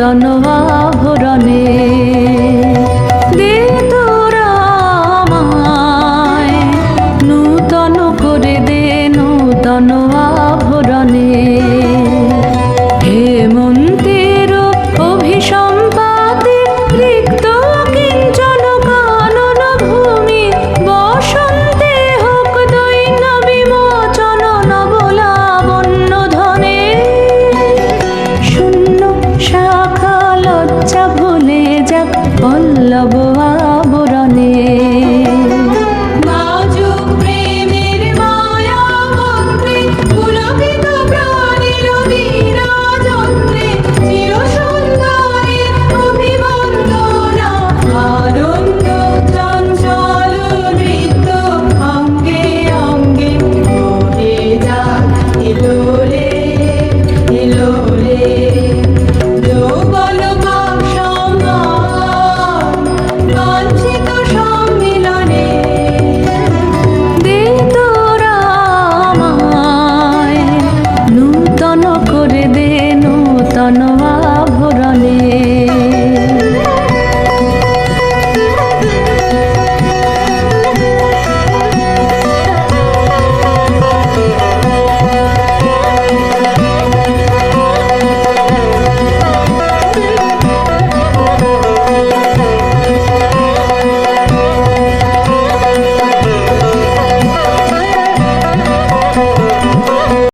don't know why. যাক পল্লব